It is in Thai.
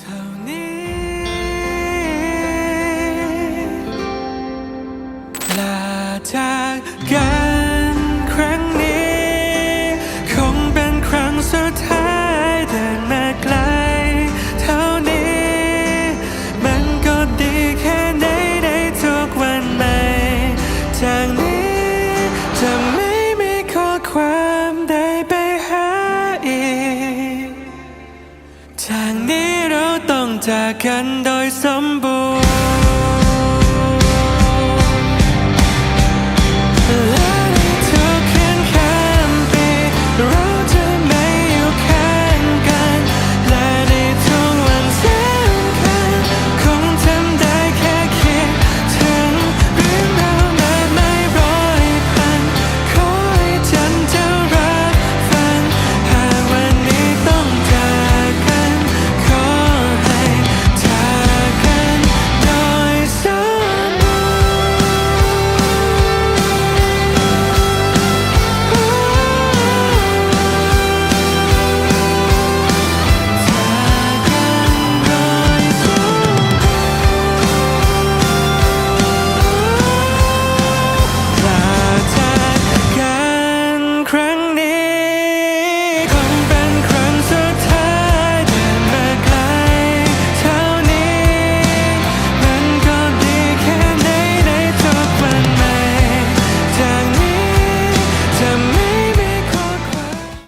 เท่านี้ ลาจากกันครั้งนี้ คงเป็นครั้งสุดท้ายเดินมาไกลเท่านี้ มันก็ดีแค่ไหนในทุกวันใหม่จากนี้จะไม่มีข้อความใดไป จากกันโดยสมบูรณ์